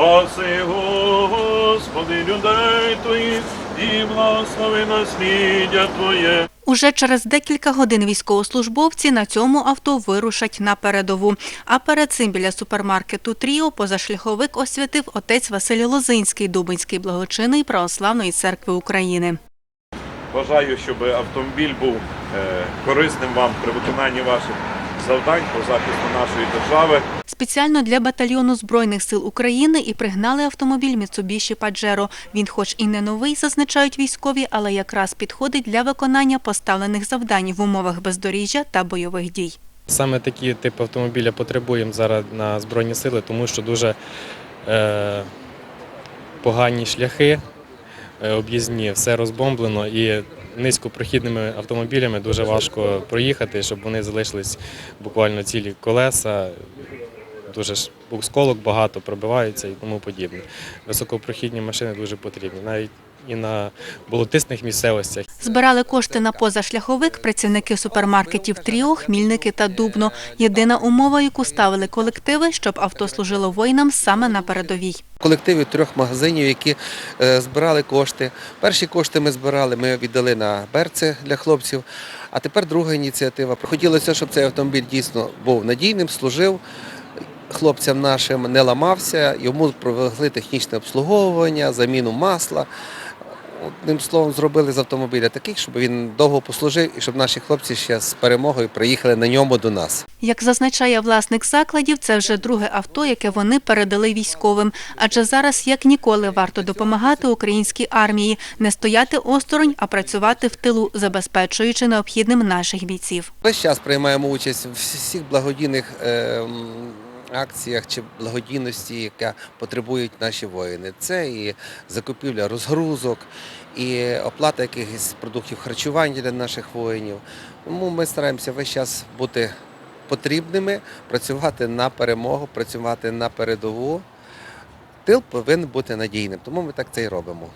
Спаси, Господи, людей Твоїх і благослови насліддя Твоє. Уже через декілька годин військовослужбовці на цьому авто вирушать на передову. А перед цим біля супермаркету Тріо позашляховик освятив отець Василь Лозинський, Дубинський благочинний православної церкви України. Бажаю, щоб автомобіль був е, корисним вам при виконанні ваших завдань по захисту нашої держави. Спеціально для батальйону Збройних сил України і пригнали автомобіль Mitsubishi Pajero. Він хоч і не новий, зазначають військові, але якраз підходить для виконання поставлених завдань в умовах бездоріжжя та бойових дій. Саме такі типи автомобіля потребуємо зараз на Збройні сили, тому що дуже е, погані шляхи, об'їзні, все розбомблено і низькопрохідними автомобілями дуже важко проїхати, щоб вони залишились буквально цілі колеса. Дуже ж осколок багато пробивається і тому подібне. Високопрохідні машини дуже потрібні, навіть і на болотисних місцевостях. Збирали кошти на позашляховик працівники супермаркетів Тріо, Хмільники та Дубно. Єдина умова, яку ставили колективи, щоб авто служило воїнам саме на передовій. колективів трьох магазинів, які е, збирали кошти. Перші кошти ми збирали, ми віддали на берці для хлопців. А тепер друга ініціатива. Хотілося, щоб цей автомобіль дійсно був надійним, служив хлопцям нашим, не ламався, йому провели технічне обслуговування, заміну масла. Одним словом, зробили з автомобіля такий, щоб він довго послужив і щоб наші хлопці ще з перемогою приїхали на ньому до нас. Як зазначає власник закладів, це вже друге авто, яке вони передали військовим. Адже зараз як ніколи варто допомагати українській армії, не стояти осторонь, а працювати в тилу, забезпечуючи необхідним наших бійців. Весь час приймаємо участь в всіх благодійних е, акціях чи благодійності, яка потребують наші воїни. Це і закупівля розгрузок, і оплата якихось продуктів харчування для наших воїнів. Тому ми стараємося весь час бути потрібними, працювати на перемогу, працювати на передову. Тил повинен бути надійним, тому ми так це і робимо.